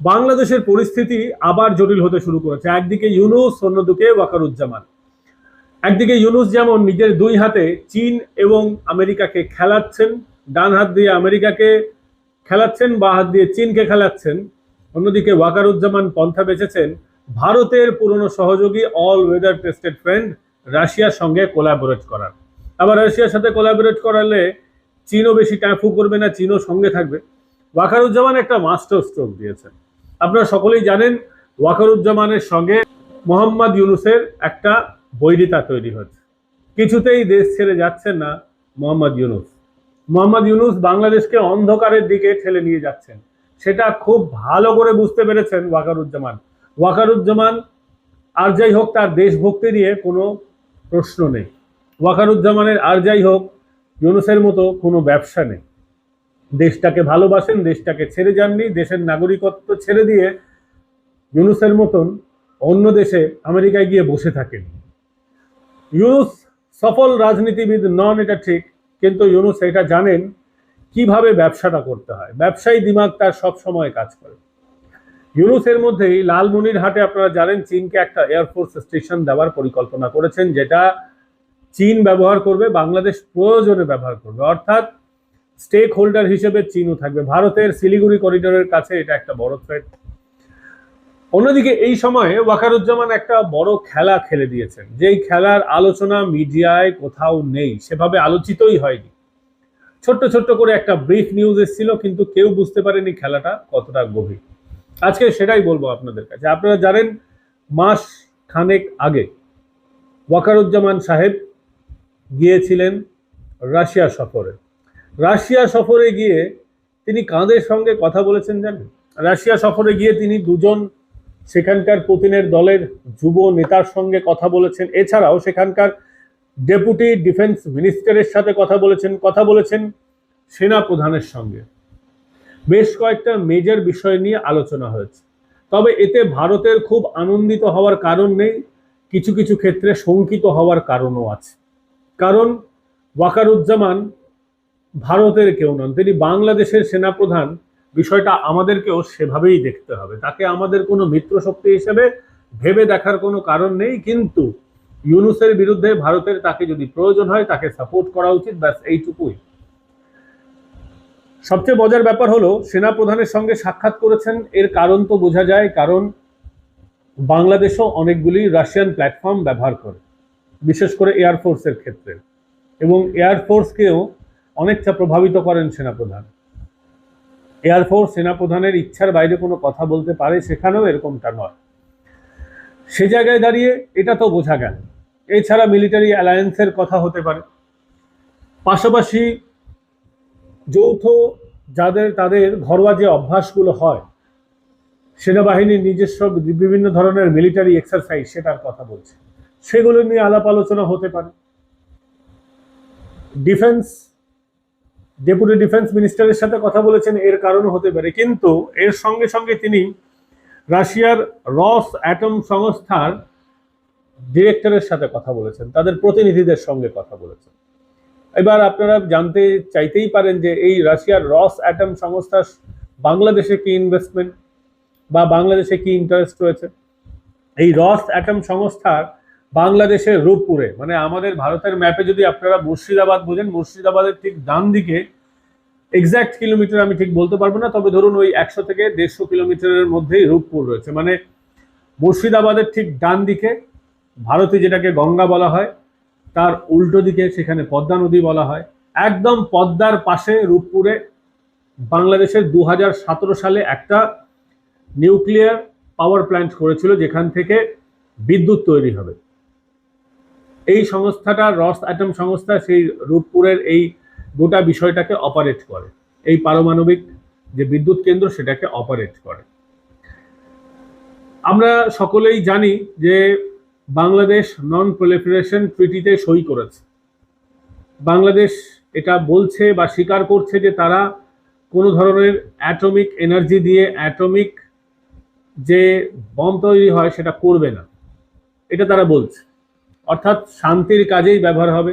বাংলাদেশের পরিস্থিতি আবার জটিল হতে শুরু করেছে। একদিকে ইউনুস, অন্যদিকে ওয়াকারুজ্জামান। একদিকে ইউনুস যেমন নিজের দুই হাতে চীন এবং আমেরিকাকে খেলাচ্ছেন, ডান হাত দিয়ে আমেরিকাকে খেলাচ্ছেন, বা হাত দিয়ে চীনকে খেলাচ্ছেন, অন্যদিকে ওয়াকারুজ্জামান পন্থা বেঁচেছেন ভারতের পুরনো সহযোগী অল ওয়েদার টেস্টেড ফ্রেন্ড রাশিয়ার সঙ্গে কোলাবোরেট করার। আবার রাশিয়ার সাথে কোলাবোরেট করালে চীনও বেশি ট্যাফু করবে না, চীনও সঙ্গে থাকবে। ওয়াকারুজ্জামান একটা মাস্টার স্ট্রোক দিয়েছেন। আপনারা সকলেই জানেন ওয়াকারুজ্জামানের সঙ্গে মোহাম্মদ ইউনুসের একটা বৈরিতা তৈরি হচ্ছে কিছুতেই দেশ ছেড়ে যাচ্ছেন না মোহাম্মদ ইউনুস। মোহাম্মদ ইউনুস বাংলাদেশকে অন্ধকারের দিকে ঠেলে নিয়ে যাচ্ছেন। সেটা খুব ভালো করে বুঝতে পেরেছেন ওয়াকারুজ্জামান। ওয়াকারুজ্জামান, আর যাই হোক, তার দেশভক্তি নিয়ে কোনো প্রশ্ন নেই। ওয়াকারুজ্জামানের আর যাই হোক, ইউনুসের মতো কোনো ব্যবসা নেই। দেশটাকে ভালোবাসেন, দেশটাকে ছেড়ে যাননি, দেশের নাগরিকত্ব ছেড়ে দিয়ে ইউনুসের মতন অন্য দেশে আমেরিকায় গিয়ে বসে থাকেন। ইউনুস সফল রাজনীতিবিদ নন, এটা ঠিক, কিন্তু ইউনুস এটা জানেন কীভাবে ব্যবসাটা করতে হয়। ব্যবসায়ী দিমাগ তার সব সময় কাজ করে। ইউনুসের মধ্যেই লালমনিরহাটে আপনারা জানেন, চীনকে একটা এয়ারফোর্স স্টেশন দেওয়ার পরিকল্পনা করেছেন, যেটা চীন ব্যবহার করবে, বাংলাদেশ প্রয়োজনে ব্যবহার করবে। অর্থাৎ স্টেক হোল্ডার হিসেবে চীনও থাকবে। ভারতের শিলিগুড়ি করিডোরের কাছে এটা একটা বড় থ্রেট অন্যদিকে এই সময়ে ওয়াকারুজ্জামান একটা বড় খেলা খেলে দিয়েছেন। যেই খেলার আলোচনা মিডিয়ায় কোথাও নেই, সেভাবে আলোচিতই হয়নি। ছোট্ট ছোট্ট করে একটা ব্রিফ নিউজ এসেছিল, কিন্তু কেউ বুঝতে পারেনি খেলাটা কতটা গভীর। আজকে সেটাই বলব আপনাদের কাছে। আপনারা জানেন, মাস খানেক আগে ওয়াকারুজ্জামান সাহেব গিয়েছিলেন রাশিয়া সফরে। রাশিয়া সফরে গিয়ে তিনি কাঁধের সঙ্গে কথা বলেছেন জানেন? রাশিয়া সফরে গিয়ে তিনি দুজন সেখানকার পুতিনের দলের যুব নেতার সঙ্গে কথা বলেছেন। এছাড়াও সেখানকার ডেপুটি ডিফেন্স মিনিস্টারের সাথে কথা বলেছেন কথা বলেছেন সেনা প্রধানের সঙ্গে। বেশ কয়েকটা মেজর বিষয় নিয়ে আলোচনা হয়েছে। তবে এতে ভারতের খুব আনন্দিত হওয়ার কারণ নেই, কিছু কিছু ক্ষেত্রে শঙ্কিত হওয়ার কারণও আছে। কারণ ওয়াকারুজ্জামান ভারতের কেউ নন, তিনি বাংলাদেশের সেনাপ্রধান। বিষয়টা আমাদেরকেও সেভাবেই দেখতে হবে। তাকে আমাদের কোনো মিত্র শক্তি হিসেবে ভেবে দেখার কোনো কারণ নেই, কিন্তু ইউনুসের বিরুদ্ধে ভারতের তাকে যদি প্রয়োজন হয়, তাকে সাপোর্ট করা উচিত, ব্যাস এইটুকুই। সবচেয়ে মজার ব্যাপার হলো, সেনাপ্রধানের সঙ্গে সাক্ষাৎ করেছেন, এর কারণ তো বোঝা যায়, কারণ বাংলাদেশও অনেকগুলি রাশিয়ান প্ল্যাটফর্ম ব্যবহার করে, বিশেষ করে এয়ারফোর্সের ক্ষেত্রে। এবং এয়ারফোর্সকেও অনেকটা প্রভাবিত করেন সেনাপ্রধান। এয়ারফোর্স সেনাপ্রধানের ইচ্ছার বাইরে কোনো কথা বলতে পারে সেখানেও এরকমটা নয়। সে জায়গায় দাঁড়িয়ে এটা তো বোঝা গেল। এছাড়া মিলিটারি অ্যালায়েন্সের কথা হতে পারে। পাশাপাশি যৌথ যাদের, তাদের ঘরোয়া যে অভ্যাসগুলো হয়, সেনাবাহিনীর নিজস্ব বিভিন্ন ধরনের মিলিটারি এক্সারসাইজ সেটার কথা বলছে। সেগুলো নিয়ে আলাপ আলোচনা হতে পারে। ডিফেন্স ডেপুটি ডিফেন্স মিনিস্টারের সাথে কথা বলেছেন, এর কারণও হতে পারে। কিন্তু এর সঙ্গে সঙ্গে তিনি রাশিয়ার রস অ্যাটম সংস্থার ডিরেক্টরের সাথে কথা বলেছেন, তাদের প্রতিনিধিদের সঙ্গে কথা বলেছেন। এবার আপনারা জানতে চাইতেই পারেন যে এই রাশিয়ার রস অ্যাটম সংস্থা বাংলাদেশে কি ইনভেস্টমেন্ট বা বাংলাদেশে কি ইন্টারেস্ট রয়েছে? এই রস অ্যাটম সংস্থার বাংলাদেশের রূপপুরে। মানে আমাদের ভারতের ম্যাপে যদি আপনারা মুর্শিদাবাদ বোঝেন, মুর্শিদাবাদের ঠিক ডান দিকে এক্স্যাক্ট কিলোমিটার আমি ঠিক বলতে পারব না, তবে ধরুন ওই একশো থেকে দেড়শো কিলোমিটারের মধ্যেই রূপপুর রয়েছে। মানে মুর্শিদাবাদের ঠিক ডান দিকে ভারতে যেটাকে গঙ্গা বলা হয়, তার উল্টো দিকে সেখানে পদ্মা নদী বলা হয়। একদম পদ্মার পাশে রূপপুরে বাংলাদেশের দু হাজার সতেরো সালে একটা নিউক্লিয়ার পাওয়ার প্ল্যান্ট করেছিল, যেখান থেকে বিদ্যুৎ তৈরি হবে। এই সংস্থাটা, রস অ্যাটম সংস্থা সেই রূপপুরের এই গোটা বিষয়টাকে অপারেট করে। এই পারমাণবিক যে বিদ্যুৎ কেন্দ্র সেটাকে অপারেট করে। আমরা সকলেই জানি যে বাংলাদেশ নন প্রলিফারেশন ট্রিটিতে সই করেছে। বাংলাদেশ এটা বলছে বা স্বীকার করছে যে তারা কোনো ধরনের অ্যাটমিক এনার্জি দিয়ে অ্যাটমিক যে বম তৈরি হয় সেটা করবে না। এটা তারা বলছে। অর্থাৎ শান্তির কাজেই ব্যবহার হবে।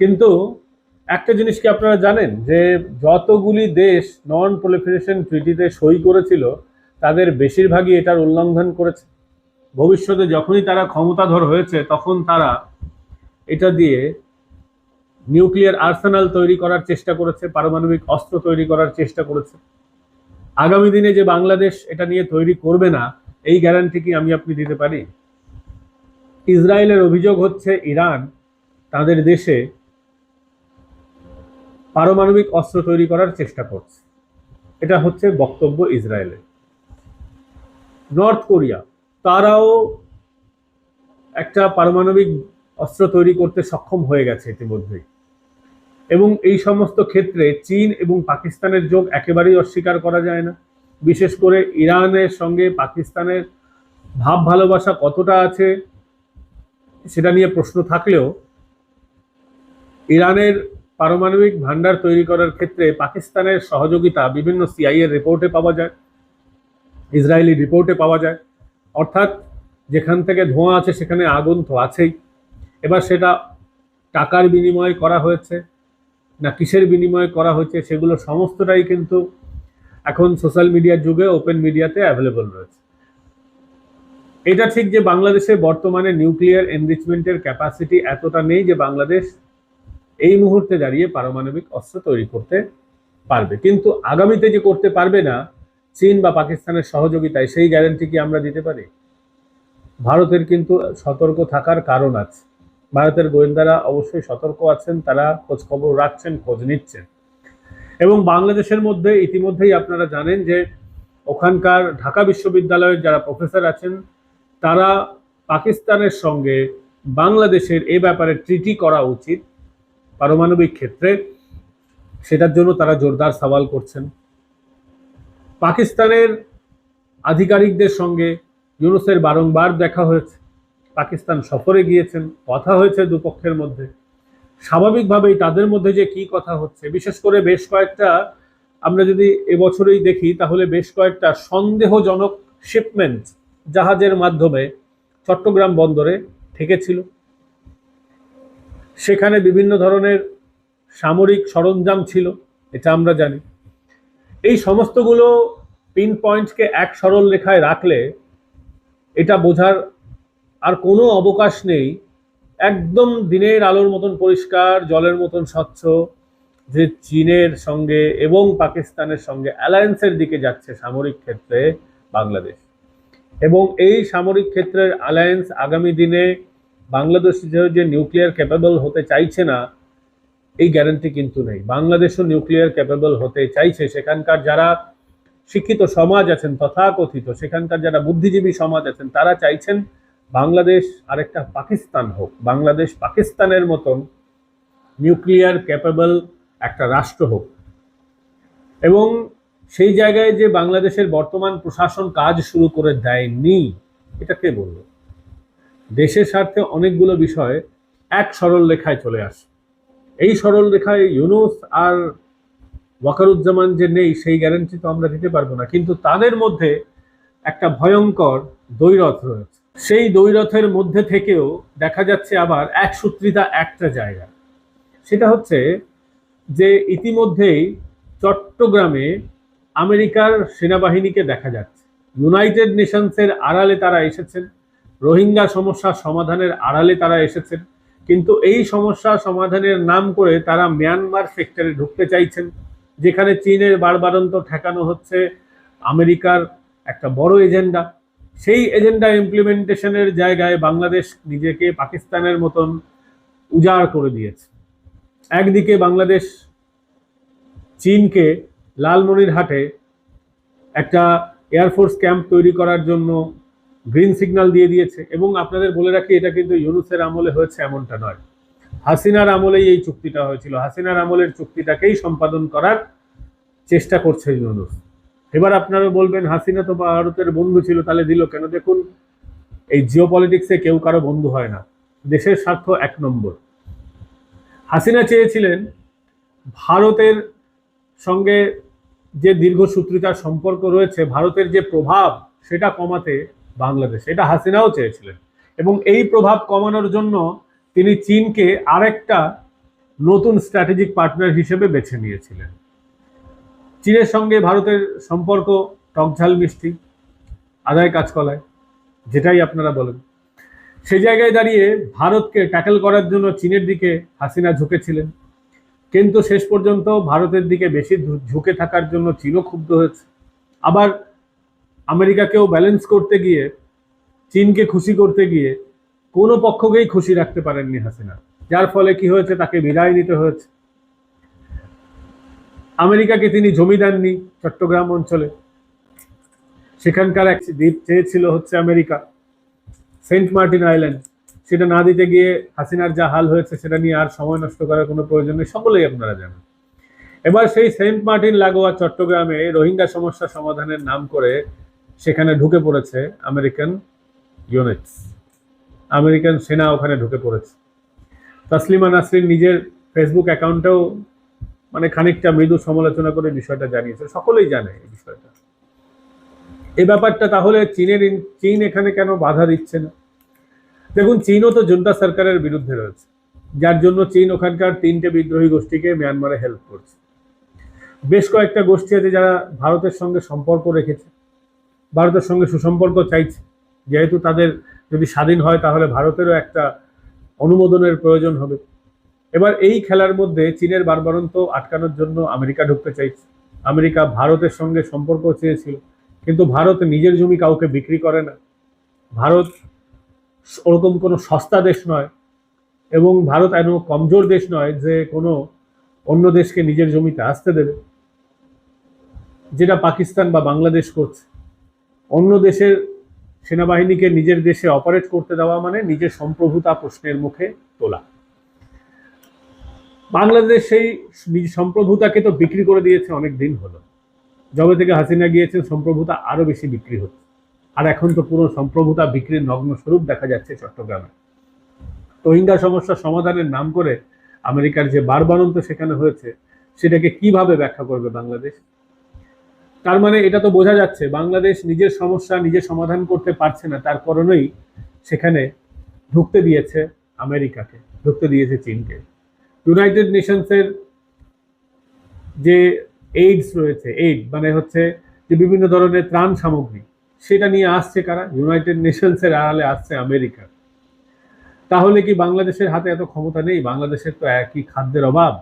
কিন্তু একটা জিনিস কি আপনারা জানেন যে যতগুলি দেশ নন প্রলিফারেশন ট্রিটিতে সই করেছিল, তাদের বেশিরভাগই এটার উল্লঙ্ঘন করেছে। ভবিষ্যতে যখনই তারা ক্ষমতাধর হয়েছে, তখন তারা এটা দিয়ে নিউক্লিয়ার আর্সেনাল তৈরি করার চেষ্টা করেছে, পারমাণবিক অস্ত্র তৈরি করার চেষ্টা করেছে। আগামী দিনে যে বাংলাদেশ এটা নিয়ে তৈরি করবে না, এই গ্যারান্টি কি আমি আপনি দিতে পারি? ইসরায়েলের অভিযোগ হচ্ছে ইরান তাদের দেশে পারমাণবিক অস্ত্র তৈরি করার চেষ্টা করছে। এটা হচ্ছে বক্তব্য ইসরায়েলের নর্থ কোরিয়া, তারাও একটা পারমাণবিক অস্ত্র তৈরি করতে সক্ষম হয়ে গেছে ইতিমধ্যেই। এবং এই সমস্ত ক্ষেত্রে চীন এবং পাকিস্তানের যোগ একেবারেই অস্বীকার করা যায় না। বিশেষ করে ইরানের সঙ্গে পাকিস্তানের ভাব ভালোবাসা কতটা আছে সেটা নিয়ে প্রশ্ন থাকলেও ইরানের পারমাণবিক ভাণ্ডার তৈরি করার ক্ষেত্রে পাকিস্তানের সহযোগিতা বিভিন্ন সিআইএর রিপোর্টে পাওয়া যায়, ইসরায়েলি রিপোর্টে পাওয়া যায়। অর্থাৎ যেখান থেকে ধোঁয়া আছে সেখানে আগুন তো আছেই। এবার সেটা টাকার বিনিময়ে করা হয়েছে না কিসের বিনিময়ে করা হয়েছে সেগুলো সমস্তটাই কিন্তু এখন সোশ্যাল মিডিয়ার যুগে ওপেন মিডিয়াতে অ্যাভেলেবল রয়েছে। এটা ঠিক যে বাংলাদেশে বর্তমানে নিউক্লিয়ার এনরিচমেন্টের ক্যাপাসিটি এতটা নেই যে বাংলাদেশ এই মুহূর্তে দাঁড়িয়ে পারমাণবিক অস্ত্র তৈরি করতে পারবে। কিন্তু আগামীতে যে করতে পারবে না, চীন বা পাকিস্তানের সহযোগিতায় সেই গ্যারান্টি কি আমরা দিতে পারি? ভারতের কিন্তু সতর্ক থাকার কারণ আছে। ভারতের গোয়েন্দারা অবশ্যই সতর্ক আছেন, তারা খোঁজ খবর রাখছেন, খোঁজ নিচ্ছেন। এবং বাংলাদেশের মধ্যে ইতিমধ্যেই আপনারা জানেন যে ওখানকার ঢাকা বিশ্ববিদ্যালয়ের যারা প্রফেসর আছেন তারা পাকিস্তানের সঙ্গে বাংলাদেশের এ ব্যাপারে ট্রিটি করা উচিত পারমাণবিক ক্ষেত্রে। সেটার জন্য তারা জোরদার সওয়াল করছেন। পাকিস্তানের আধিকারিকদের সঙ্গে ইউনুসের বারংবার দেখা হয়েছে। পাকিস্তান সফরে গিয়েছেন, কথা হয়েছে দুপক্ষের মধ্যে। স্বাভাবিকভাবেই তাদের মধ্যে যে কি কথা হচ্ছে, বিশেষ করে বেশ কয়েকটা, আমরা যদি এবছরেই দেখি, তাহলে বেশ কয়েকটা সন্দেহজনক শিপমেন্ট জাহাজের মাধ্যমে চট্টগ্রাম বন্দরে ঠেকেছিল। সেখানে বিভিন্ন ধরনের সামরিক সরঞ্জাম ছিল, এটা আমরা জানি। এই সমস্তগুলো পিন পয়েন্টকে এক সরল রেখায় রাখলে এটা বোঝার আর কোনো অবকাশ নেই। একদম দিনের আলোর মতন পরিষ্কার, জলের মতন স্বচ্ছ, যে চীনের সঙ্গে এবং পাকিস্তানের সঙ্গে অ্যালায়েন্সের দিকে যাচ্ছে সামরিক ক্ষেত্রে বাংলাদেশ। এবং এই সামরিক ক্ষেত্রের অ্যালায়েন্স আগামী দিনে বাংলাদেশ যে নিউক্লিয়ার ক্যাপেবল হতে চাইছে না, এই গ্যারান্টি কিন্তু নেই। বাংলাদেশও নিউক্লিয়ার ক্যাপেবল হতে চাইছে। সেখানকার যারা শিক্ষিত সমাজ আছেন, তথাকথিত, সেখানকার যারা বুদ্ধিজীবী সমাজ আছেন, তারা চাইছেন বাংলাদেশ আরেকটা পাকিস্তান হোক। বাংলাদেশ পাকিস্তানের মতন নিউক্লিয়ার ক্যাপেবল একটা রাষ্ট্র হোক। এবং সেই জায়গায় যে বাংলাদেশের বর্তমান প্রশাসন কাজ শুরু করে দেয়নি, এটা কে বলল? দেশের স্বার্থে অনেকগুলো বিষয় এক সরল রেখায় চলে আসে। এই সরল রেখায় ইউনুস আর ওয়াকারুজ্জামান যে নেই, সেই গ্যারান্টি তো আমরা দিতে পারব না। কিন্তু তাদের মধ্যে একটা ভয়ঙ্কর দ্বৈরথ রয়েছে। সেই দ্বৈরথের মধ্যে থেকেও দেখা যাচ্ছে আবার এক সূত্রিতা একটা জায়গা। সেটা হচ্ছে যে ইতিমধ্যেই চট্টগ্রামে আমেরিকার সেনাবাহিনীকে দেখা যাচ্ছে। ইউনাইটেড নেশনসের আড়ালে তারা এসেছেন। রোহিঙ্গা সমস্যা সমাধানের আড়ালে তারা এসেছেন। কিন্তু এই সমস্যা সমাধানের নাম করে তারা মিয়ানমার সেক্টরে ঢুকতে চাইছেন, যেখানে চীনের বারবারন্ত ঠেকানো হচ্ছে আমেরিকার একটা বড় এজেন্ডা। সেই এজেন্ডা ইমপ্লিমেন্টেশনের জায়গায় বাংলাদেশ নিজেকে পাকিস্তানের মতন উজাড় করে দিয়েছে। একদিকে বাংলাদেশ চীনকে লালমনিরহাটে একটা এয়ারফোর্স ক্যাম্প তৈরি করার জন্য গ্রিন সিগন্যাল দিয়ে দিয়েছে এবং আপনাদের বলে রাখি, এটা কিন্তু ইউনুসের আমলে হয়েছে এমনটা নয়। হাসিনার আমলেই এই চুক্তিটা হয়েছিল। হাসিনার আমলের চুক্তিটাকেই সম্পাদন করার চেষ্টা করছে ইউনুস। এবার আপনারা বলবেন, হাসিনা তো ভারতের বন্ধু ছিল, তাহলে দিল কেন? দেখুন, এই জিও পলিটিক্সে কেউ কারও বন্ধু হয় না। দেশের স্বার্থ এক নম্বর। হাসিনা চেয়েছিলেন ভারতের সঙ্গে যে দীর্ঘ দীর্ঘসূত্রিতার সম্পর্ক রয়েছে, ভারতের যে প্রভাব, সেটা কমাতে বাংলাদেশ। এটা হাসিনাও চেয়েছিলেন। এবং এই প্রভাব কমানোর জন্য তিনি চীনকে আরেকটা নতুন স্ট্র্যাটেজিক পার্টনার হিসেবে বেছে নিয়েছিলেন। চীনের সঙ্গে ভারতের সম্পর্ক টকঝাল মিষ্টি, আদায় কাজ কলায় যেটাই আপনারা বলেন। সেই জায়গায় দাঁড়িয়ে ভারতকে ট্যাকেল করার জন্য চীনের দিকে হাসিনা ঝুঁকেছিলেন। কিন্তু শেষ পর্যন্ত ভারতের দিকে বেশি ঝুঁকে থাকার জন্য চীনও ক্ষুব্ধ হয়েছে। আবার আমেরিকাকেও ব্যালেন্স করতে গিয়ে, চীনকে খুশি করতে গিয়ে কোনো পক্ষকেই খুশি রাখতে পারেননি হাসিনা। যার ফলে কি হয়েছে? তাকে বিদায় নিতে হয়েছে। আমেরিকাকে তিনি জমি দেননি চট্টগ্রাম অঞ্চলে। সেখানকার এক দ্বীপ চেয়েছিল হচ্ছে আমেরিকা, সেন্ট মার্টিন আইল্যান্ড। সেটা না দিতে গিয়ে হাসিনার যা হাল হয়েছে সেটা নিয়ে আর সময় নষ্ট করার কোনো প্রয়োজন নেই, সকলেই আপনারা জানেন। এবার সেই সেন্ট মার্টিন লাগোয়া চট্টগ্রামে রোহিঙ্গা সমস্যা সমাধানের নাম করে সেখানে ঢুকে পড়েছে আমেরিকান ইউনিটস। আমেরিকান সেনা ওখানে ঢুকে পড়েছে। তাসলিমা নাসরিন নিজের ফেসবুক অ্যাকাউন্টেও মানে খানিকটা মৃদু সমালোচনা করে বিষয়টা জানিয়েছে, সকলেই জানে এই বিষয়টা। এই ব্যাপারটা তাহলে চীনের চীন এখানে কেন বাধা দিচ্ছে না? দেখুন, চীনও তো জুন্টা সরকারের বিরুদ্ধে রয়েছে। যার জন্য চীন ওখানকার তিনটে বিদ্রোহী গোষ্ঠীকে মিয়ানমারে হেল্প করছে। বেশ কয়েকটা গোষ্ঠী আছে যারা ভারতের সঙ্গে সম্পর্ক রেখেছে, ভারতের সঙ্গে সুসম্পর্ক চাইছে। যেহেতু তাদের যদি স্বাধীন হয়, তাহলে ভারতেরও একটা অনুমোদনের প্রয়োজন হবে। এবার এই খেলার মধ্যে চীনের বারবারন্ত আটকানোর জন্য আমেরিকা ঢুকতে চাইছে। আমেরিকা ভারতের সঙ্গে সম্পর্ক চেয়েছিল, কিন্তু ভারত নিজের জমি কাউকে বিক্রি করে না। ভারত ওরকম কোনো সস্তা দেশ নয় এবং ভারত এমন কমজোর দেশ নয় যে কোনো অন্য দেশকে নিজের জমিতে আসতে দেবে। যেটা পাকিস্তান বা বাংলাদেশ করছে। অন্য দেশের সেনাবাহিনীকে নিজের দেশে অপারেট করতে দেওয়া মানে নিজের সম্প্রভুতা প্রশ্নের মুখে তোলা। বাংলাদেশ সেই নিজ সম্প্রভুতাকে তো বিক্রি করে দিয়েছে অনেক দিন হলো। যবে থেকে হাসিনা গিয়েছেন, সম্প্রভুতা আরও বেশি বিক্রি হচ্ছে। আর এখন তো পুরো সম্প্রভুতা বিক্রির নগ্ন স্বরূপ দেখা যাচ্ছে চট্টগ্রামে। রোহিঙ্গা সমস্যার সমাধানের নাম করে আমেরিকার যে বারবারন্ত সেখানে হয়েছে, সেটাকে কীভাবে ব্যাখ্যা করবে বাংলাদেশ? তার মানে এটা তো বোঝা যাচ্ছে, বাংলাদেশ নিজের সমস্যা নিজে সমাধান করতে পারছে না, তার কারণেই সেখানে ঢুকতে দিয়েছে আমেরিকাকে, ঢুকতে দিয়েছে চীনকে। ইউনাইটেড নেশনসের যে এইডস রয়েছে এইড মানে হচ্ছে যে বিভিন্ন ধরনের ত্রাণ সামগ্রী সেটা নিয়ে আসছে কারা? ইউনাইটেড নেশনসের আড়ালে আসছে আমেরিকা। তাহলে কি বাংলাদেশের হাতে এত ক্ষমতা নেই? বাংলাদেশের তো একই খাদ্যের অভাব।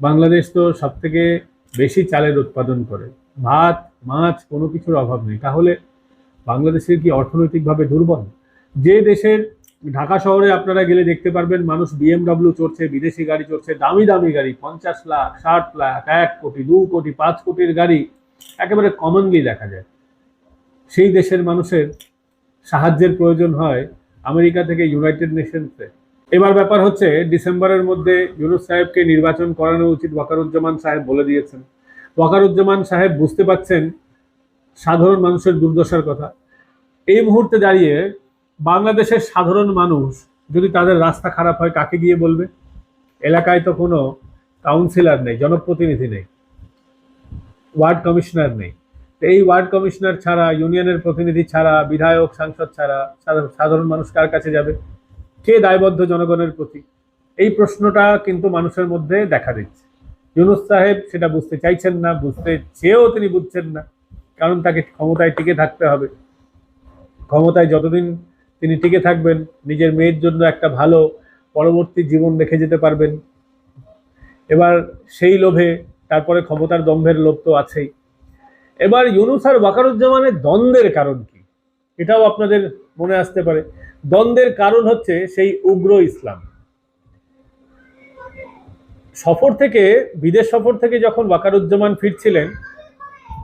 বাংলাদেশ তো সব থেকে বেশি চালের উৎপাদন করে। ভাত, মাছ কোনো কিছুর অভাব নেই। তাহলে বাংলাদেশের কি অর্থনৈতিকভাবে দুর্বল? যে দেশের ঢাকা শহরে আপনারা গেলে দেখতে পারবেন, মানুষ বিএমডব্লিউ চড়ছে, বিদেশি গাড়ি চড়ছে, দামি দামি গাড়ি, পঞ্চাশ লাখ, ষাট লাখ, এক কোটি, দু কোটি, পাঁচ কোটির গাড়ি একেবারে কমনলি দেখা যায়। সেই দেশের মানুষের সাহায্যের প্রয়োজন হয় আমেরিকা থেকে ইউনাইটেড নেশনসে। এবার ব্যাপার হচ্ছে, ডিসেম্বরের মধ্যে ইউনুস সাহেবকে নির্বাচন করানো উচিত ওয়াকারুজ্জামান সাহেব বলে দিয়েছেন। ওয়াকারুজ্জামান সাহেব বুঝতে পাচ্ছেন সাধারণ মানুষের দুর্দশার কথা। এই মুহূর্তে দাঁড়িয়ে বাংলাদেশের সাধারণ মানুষ যদি তাদের রাস্তা খারাপ হয়, কাকে গিয়ে বলবে? এলাকায় তো কোনো কাউন্সিলর নেই, জনপ্রতিনিধি নেই, ওয়ার্ড কমিশনার নেই। এই ওয়ার্ড কমিশনার ছাড়া, ইউনিয়নের প্রতিনিধি ছাড়া, বিধায়ক, সাংসদ ছাড়া সাধা- সাধারণ মানুষ কার কাছে যাবে? কে দায়বদ্ধ জনগণের প্রতি? এই প্রশ্নটা কিন্তু মানুষের মধ্যে দেখা দিচ্ছে। ইউনুস সাহেব সেটা বুঝতে চাইছেন না, বুঝতে চেয়েও তিনি বুঝছেন না, কারণ তাকে ক্ষমতায় টিকে থাকতে হবে। ক্ষমতায় যতদিন তিনি টিকে থাকবেন, নিজের মেয়ের জন্য একটা ভালো পরবর্তী জীবন রেখে যেতে পারবেন। এবার সেই লোভে তারপরে ক্ষমতার দম্ভের লোভ তো আছেই। এবার ইউনুস আর ওয়াকারুজ্জামানের দ্বন্দ্বের কারণ কি? এটাও আপনাদের মনে আসতে পারে। দ্বন্দ্বের কারণ হচ্ছে সেই উগ্র ইসলাম। সফর থেকে, বিদেশ সফর থেকে যখন ওয়াকারুজ্জামান ফিরছিলেন,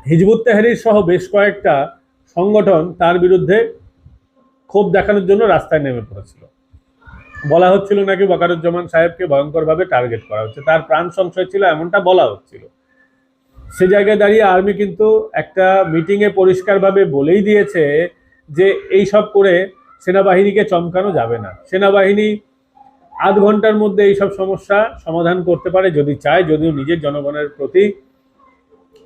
হিজবুত তাহরির সহ বেশ কয়েকটা সংগঠন তার বিরুদ্ধে ক্ষোভ দেখানোর জন্য রাস্তায় নেমে পড়েছিল। বলা হচ্ছিল নাকি ওয়াকারুজ্জামান সাহেবকে ভয়ঙ্করভাবে টার্গেট করা হচ্ছে। তার প্রাণ সংশয় ছিল, এমনটা বলা হচ্ছিল। সে জায়গায় দাঁড়িয়ে আর্মি কিন্তু একটা মিটিংয়ে পরিষ্কারভাবে বলেই দিয়েছে যে এই সব করে সেনাবাহিনীকে চমকানো যাবে না। সেনাবাহিনী আধ ঘণ্টার মধ্যে এইসব সমস্যা সমাধান করতে পারে, যদি চায়, যদিও নিজের জনগণের প্রতি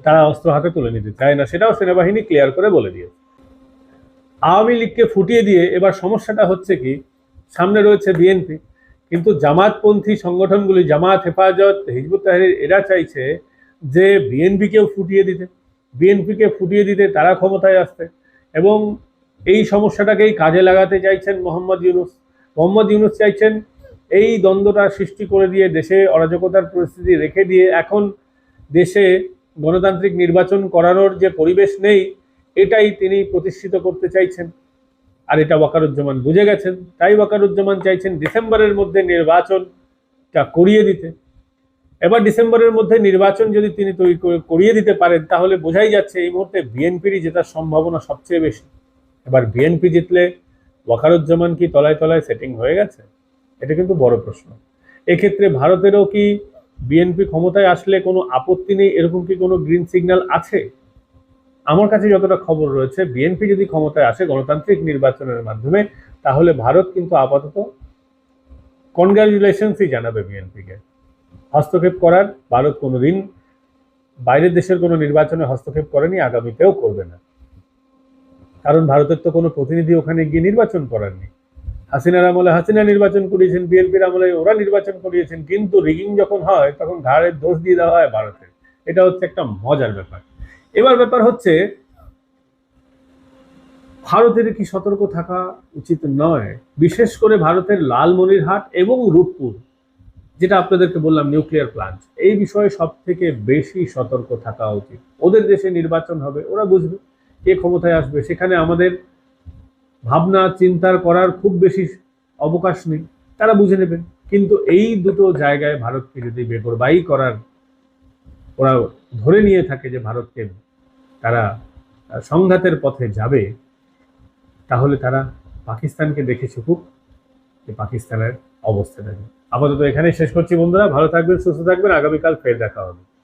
তারা অস্ত্র হাতে তুলে নিতে চায় না, সেটাও সেনাবাহিনী ক্লিয়ার করে বলে দিয়েছে। আওয়ামী লীগকে ফুটিয়ে দিয়ে এবার সমস্যাটা হচ্ছে কি, সামনে রয়েছে বিএনপি, কিন্তু জামাতপন্থী সংগঠনগুলি, জামাত, হেফাজত, হিজবুত তাহরির এরা চাইছে যে বিএনপিকেও ফুটিয়ে দিতে, বিএনপিকে ফুটিয়ে দিতে তারা ক্ষমতায় আসতে এবং এই সমস্যাটাকেই কাজে লাগাতে চাইছেন মোহাম্মদ ইউনুস। মোহাম্মদ ইউনুস চাইছেন এই দ্বন্দ্বটা সৃষ্টি করে দিয়ে দেশে অরাজকতার পরিস্থিতি রেখে দিয়ে এখন দেশে গণতান্ত্রিক নির্বাচন করানোর যে পরিবেশ নেই, এটাই তিনি প্রতিষ্ঠিত করতে চাইছেন। আর এটা ওয়াকারুজ্জামান বুঝে গেছেন। তাই ওয়াকারুজ্জামান চাইছেন ডিসেম্বরের মধ্যে নির্বাচনটা করিয়ে দিতে। এবার ডিসেম্বরের মধ্যে নির্বাচন যদি তিনি তৈরি করিয়ে দিতে পারেন, তাহলে বোঝাই যাচ্ছে এই মুহূর্তে বিএনপিরই জেতার সম্ভাবনা সবচেয়ে বেশি। এবার বিএনপি জিতলে ওয়াকারুজ্জামান কি তলায় তলায় সেটিং হয়ে গেছে? এটা কিন্তু বড় প্রশ্ন। এক্ষেত্রে ভারতেরও কি বিএনপি ক্ষমতায় আসলে কোনো আপত্তি নেই? এরকম কি কোনো গ্রিন সিগন্যাল আছে? আমার কাছে যতটা খবর রয়েছে, বিএনপি যদি ক্ষমতায় আসে গণতান্ত্রিক নির্বাচনের মাধ্যমে, তাহলে ভারত কিন্তু আপাতত কনগ্রাচুলেশনসই জানাবে বিএনপিকে। হস্তক্ষেপ করার, ভারত কোনোদিন বাইরের দেশের কোনো নির্বাচনে হস্তক্ষেপ করেনি, আগামীতেও করবে না। কারণ ভারতের তো কোনো প্রতিনিধি ওখানে গিয়ে নির্বাচন করাননি। হাসিনার আমলে হাসিনা নির্বাচন করিয়েছেন, বিএনপির আমলে ওরা নির্বাচন করিয়েছেন, কিন্তু রিগিং যখন হয়, তখন ঘাড়ের দোষ দিয়ে দেওয়া হয় ভারতের। এটা হচ্ছে একটা মজার ব্যাপার। এবার ব্যাপার হচ্ছে, ভারতের কি সতর্ক থাকা উচিত নয়, বিশেষ করে ভারতের লালমনিরহাট এবং রূপপুর। যেটা আপনাদেরকে বললাম নিউক্লিয়ার প্লান্ট এই বিষয়ে সব থেকে বেশি সতর্ক থাকা উচিত। ওদের দেশে নির্বাচন হবে, ওরা বুঝবে কে ক্ষমতায় আসবে। সেখানে আমাদের ভাবনা, চিন্তার করার খুব বেশি অবকাশ নেই, তারা বুঝে নেবেন কিন্তু এই দুটো জায়গায় ভারতকে যদি বেপরবাই করার ওরা ধরে নিয়ে থাকে যে ভারতকে তারা সংঘাতের পথে যাবে, তাহলে তারা পাকিস্তানকে দেখে শিখুক যে পাকিস্তানের অবস্থাটা কি। আপাতত এখানে শেষ করছি বন্ধুরা ভালো থাকবেন সুস্থ থাকবেন আগামীকাল ফের দেখা হবে।